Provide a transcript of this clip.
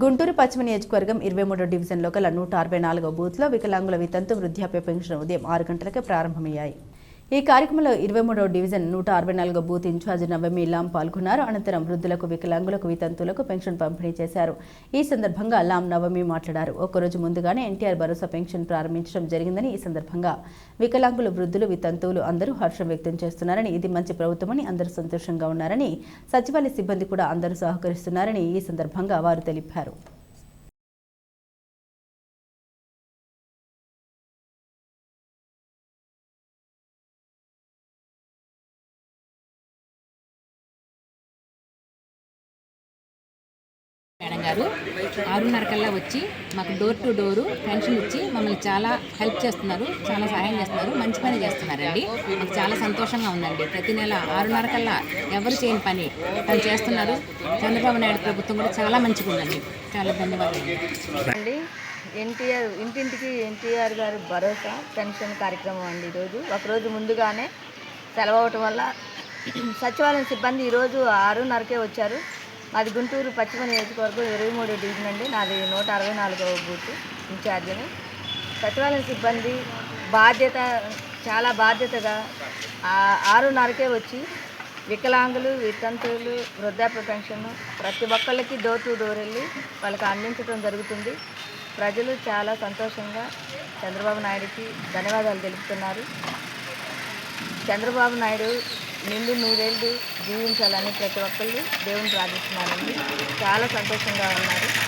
గుంటూరు పశ్చిమ నియోజకవర్గం ఇరవై మూడో డివిజన్లో గల నూట అరవై నాలుగో బూత్లో వికలాంగుల వితంతు వృద్ధాప్య పెన్షన్ ఉదయం ఆరు గంటలకే ప్రారంభమయ్యాయి. ఈ కార్యక్రమంలో ఇరవై మూడో డివిజన్ నూట అరవై నాలుగో బూత్ ఇన్ఛార్జ్ నవమి లాం పాల్గొన్నారు. అనంతరం వృద్ధులకు వికలాంగులకు వితంతులకు పెన్షన్ పంపిణీ చేశారు. ఈ సందర్భంగా లాం నవమి మాట్లాడారు. ఒక్కరోజు ముందుగానే ఎన్టీఆర్ భరోసా పెన్షన్ ప్రారంభించడం జరిగిందని ఈ సందర్భంగా వికలాంగులు వృద్ధులు వితంతువులు అందరూ హర్షం వ్యక్తం చేస్తున్నారని ఇది మంచి ప్రభుత్వమని అందరూ సంతోషంగా ఉన్నారని సచివాలయ సిబ్బంది కూడా అందరూ సహకరిస్తున్నారని ఈ సందర్భంగా వారు తెలిపారు. గారు. ఆరున్నర కల్లా వచ్చి మాకు డోర్ టు డోరు పెన్షన్ ఇచ్చి మమ్మల్ని చాలా హెల్ప్ చేస్తున్నారు చాలా సహాయం చేస్తున్నారు మంచి పని చేస్తున్నారండి. మాకు చాలా సంతోషంగా ఉందండి. ప్రతి నెల ఆరున్నర కల్లా ఎవరు చేయని పని తను చేస్తున్నారు. చంద్రబాబు నాయుడు ప్రభుత్వం కూడా చాలా మంచిగా ఉందండి. చాలా ధన్యవాదాలు అండి ఎన్టీఆర్ ఇంటింటికి ఎన్టీఆర్ గారు భరోసా పెన్షన్ కార్యక్రమం అండి ఈరోజు. ఒకరోజు ముందుగానే సెలవు అవటం వల్ల సచివాలయం సిబ్బంది ఈరోజు ఆరున్నరకే వచ్చారు. మాది గుంటూరు పశ్చిమ నియోజకవర్గం ఇరవై మూడు డివిజన్ అండి. నాది నూట అరవై నాలుగవ బూత్ ఇన్ఛార్జిని. సచివాలయం సిబ్బంది బాధ్యత చాలా బాధ్యతగా ఆరున్నరకే వచ్చి వికలాంగులు వితంతువులు వృద్ధాప్య పెన్షన్ ప్రతి ఒక్కళ్ళకి డోర్ టు డోర్ వెళ్ళి వాళ్ళకి అందించడం జరుగుతుంది. ప్రజలు చాలా సంతోషంగా చంద్రబాబు నాయుడికి ధన్యవాదాలు తెలుపుతున్నారు. చంద్రబాబు నాయుడు నిండు నూరేళ్ళు జీవించాలని ప్రతి ఒక్కళ్ళు దేవుని ప్రార్థిస్తున్నారండి. చాలా సంతోషంగా ఉన్నారు.